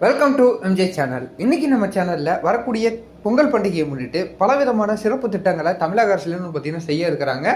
Welcome to MJ channel இன்றைக்கி நம்ம சேனலில் வரக்கூடிய பொங்கல் பண்டிகையை முன்னிட்டு பலவிதமான சிறப்பு திட்டங்களை தமிழக அரசுலேருந்து பார்த்தீங்கன்னா செய்ய இருக்கிறாங்க.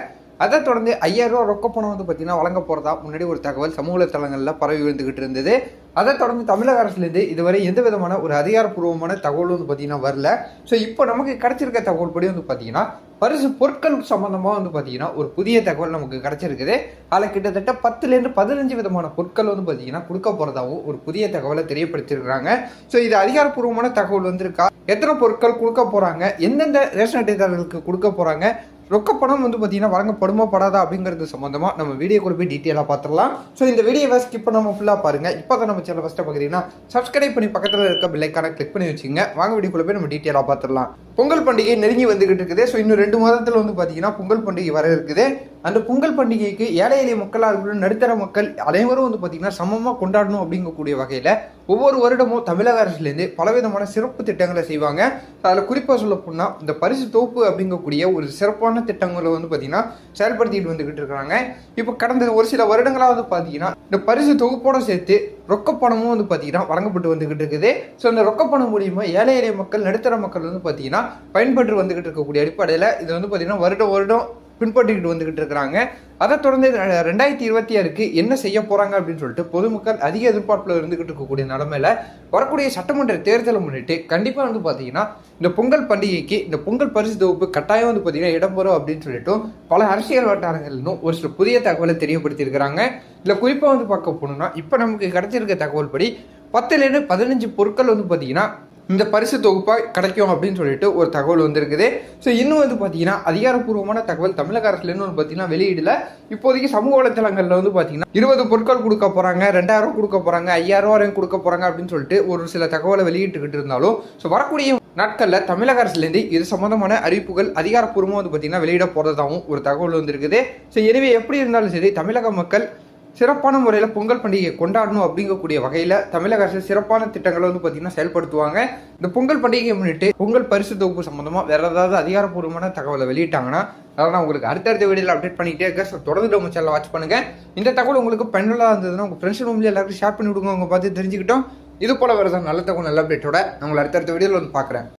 அதை தொடர்ந்து ஐயாயிரம் ரூபா ரொக்க பணம் வந்து பார்த்தீங்கன்னா வழங்க போகிறதா முன்னாடி ஒரு தகவல் சமூக தளங்களில் பரவி விழுந்துகிட்டு இருந்தது. அதை தொடர்ந்து தமிழக அரசுலேருந்து இதுவரை எந்த விதமான ஒரு அதிகாரப்பூர்வமான தகவல் வந்து பார்த்தீங்கன்னா வரல. ஸோ இப்போ நமக்கு கிடைச்சிருக்க தகவல் படி வந்து பார்த்தீங்கன்னா பரிசு பொருட்கள் சம்பந்தமாக வந்து பார்த்தீங்கன்னா ஒரு புதிய தகவல் நமக்கு கிடைச்சிருக்குது. அதில் கிட்டத்தட்ட பத்துலேருந்து பதினஞ்சு விதமான பொருட்கள் வந்து பார்த்தீங்கன்னா கொடுக்க போகிறதாகவும் ஒரு புதிய தகவலை தெரியப்படுத்திருக்கிறாங்க ஸோ இது அதிகாரப்பூர்வமான தகவல் வந்திருக்கா? எத்தனை பொருட்கள் கொடுக்க போகிறாங்க எந்தெந்த ரேஷன் அட்டைதாரர்களுக்கு கொடுக்க போகிறாங்க ரொக்க பணம் வந்து பார்த்தீங்கன்னா வழங்கப்படுமோ படாதா அப்படிங்கிறது சம்மந்தமாக நம்ம வீடியோ கூட போய் டீட்டெயிலாக பார்த்துடலாம் ஸோ இந்த வீடியோவை ஸ்கிப் பண்ணாமல் ஃபுல்லாக பாருங்கள் இப்போ தான் நம்ம சேனல் ஃபஸ்ட்டாக பார்க்குறீங்கன்னா சப்ஸ்கிரைப் பண்ணி பக்கத்தில் இருக்க பில்லைக்கான கிளிக் பண்ணி வச்சுங்க வாங்க வீடியோக்குள்ளே போய் நம்ம டீட்டெயிலாக பார்த்துடலாம் பொங்கல் பண்டிகை நெருங்கி வந்துகிட்டு இருக்குது. ஸோ இன்னும் ரெண்டு மாதத்தில் வந்து பார்த்தீங்கன்னா பொங்கல் பண்டிகை வர இருக்குது. அந்த பொங்கல் பண்டிகைக்கு ஏழை எளிய மக்களாக இருக்கட்டும் நடுத்தர மக்கள் அனைவரும் வந்து பார்த்தீங்கன்னா சமமாக கொண்டாடணும் அப்படிங்கக்கூடிய வகையில் ஒவ்வொரு வருடமும் தமிழக அரசுலேருந்து பலவிதமான சிறப்பு திட்டங்களை செய்வாங்க. அதில் குறிப்பாக சொல்ல போனால் இந்த பரிசு தொகுப்பு அப்படிங்கக்கூடிய ஒரு சிறப்பான திட்டங்களை வந்து பார்த்திங்கன்னா செயல்படுத்திட்டு வந்துக்கிட்டு இருக்காங்க. இப்போ கடந்த ஒரு சில வருடங்களாக வந்து பார்த்தீங்கன்னா இந்த பரிசு தொகுப்போட சேர்த்து ரொக்க பணமும் வந்து பார்த்தீங்கன்னா வழங்கப்பட்டு வந்துக்கிட்டு இருக்குது. ஸோ அந்த ரொக்க பணம் ஏழை எளிய மக்கள் நடுத்தர மக்கள் வந்து பார்த்திங்கன்னா பயன்பட்டு வந்துக்கிட்டு இருக்கக்கூடிய அடிப்படையில் இது வந்து பார்த்திங்கன்னா வருடம் வருடம் பின்பற்றிக்கிட்டு வந்துகிட்டு இருக்கிறாங்க. அதை தொடர்ந்து ரெண்டாயிரத்தி இருபத்தி ஆறுக்கு என்ன செய்ய போறாங்க அப்படின்னு சொல்லிட்டு பொதுமக்கள் அதிக எதிர்பார்ப்பில் இருந்துகிட்டு இருக்கக்கூடிய நிலமையில வரக்கூடிய சட்டமன்ற தேர்தலை முன்னிட்டு கண்டிப்பாக வந்து பார்த்தீங்கன்னா இந்த பொங்கல் பண்டிகைக்கு இந்த பொங்கல் பரிசு தொகுப்பு கட்டாயம் வந்து பார்த்தீங்கன்னா இடம்பெறும் அப்படின்னு சொல்லிட்டு பல அரசியல் வட்டாரங்களிலும் ஒரு சில புதிய தகவலை தெரியப்படுத்தியிருக்கிறாங்க. இதில் குறிப்பாக வந்து பார்க்க போனோம்னா இப்போ நமக்கு கிடைச்சிருக்க தகவல் படி பத்துலேருந்து பதினஞ்சு பொருட்கள் வந்து பார்த்தீங்கன்னா இந்த பரிசு தொகுப்பாக கிடைக்கும் அப்படின்னு சொல்லிட்டு ஒரு தகவல் வந்திருக்குது. ஸோ இன்னும் வந்து பார்த்தீங்கன்னா அதிகாரப்பூர்வமான தகவல் தமிழக அரசுலேருந்து வந்து பார்த்தீங்கன்னா வெளியிடல இப்போதைக்கு சமூக வலைத்தளங்களில் வந்து பார்த்தீங்கன்னா இருபது பொருட்கள் கொடுக்க போகிறாங்க ரெண்டாயிரம் கொடுக்க போகிறாங்க ஐயாயிரம் வரையும் கொடுக்க போகிறாங்க அப்படின்னு சொல்லிட்டு ஒரு சில தகவலை வெளியிட்டுக்கிட்டு இருந்தாலும் ஸோ வரக்கூடிய நாட்களில் தமிழக அரசுலேருந்து இது சம்மந்தமான அறிவிப்புகள் அதிகாரப்பூர்வமாக வந்து பார்த்தீங்கன்னா வெளியிட போகிறதாகவும் ஒரு தகவல் வந்திருக்குது. ஸோ எனவே எப்படி இருந்தாலும் சரி தமிழக மக்கள் சிறப்பான முறையில் பொங்கல் பண்டிகையை கொண்டாடணும் அப்படிங்கக்கூடிய வகையில் தமிழக அரசு சிறப்பான திட்டங்களை வந்து பார்த்தீங்கன்னா செயல்படுத்துவாங்க. இந்த பொங்கல் பண்டிகையை முன்னிட்டு பொங்கல் பரிசு தொகுப்பு சம்மந்தமாக வேற ஏதாவது அதிகாரப்பூர்வமான தகவலை வெளியிட்டாங்கன்னா அதனால் நான் உங்களுக்கு அடுத்தடுத்த வீடியோவில் அப்டேட் பண்ணிக்கிட்டே இருக்கேன். ஸோ தொடர்ந்து நம்ம சேனல் வாட்ச் பண்ணுங்க. இந்த தகவல் உங்களுக்கு பயனுள்ளதாக இருந்ததுன்னா உங்கள் ஃப்ரெண்ட்ஸ் ரூம்லேயே எல்லாருக்கும் ஷேர் பண்ணி விடுங்க. அவங்க பார்த்து தெரிஞ்சுக்கிட்டோம். இது போல வரதான் நல்ல தகவல் நல்ல அப்டேட்டோட நான் உங்களை அடுத்தடுத்த வீடியோவில் வந்து பார்க்குறேன்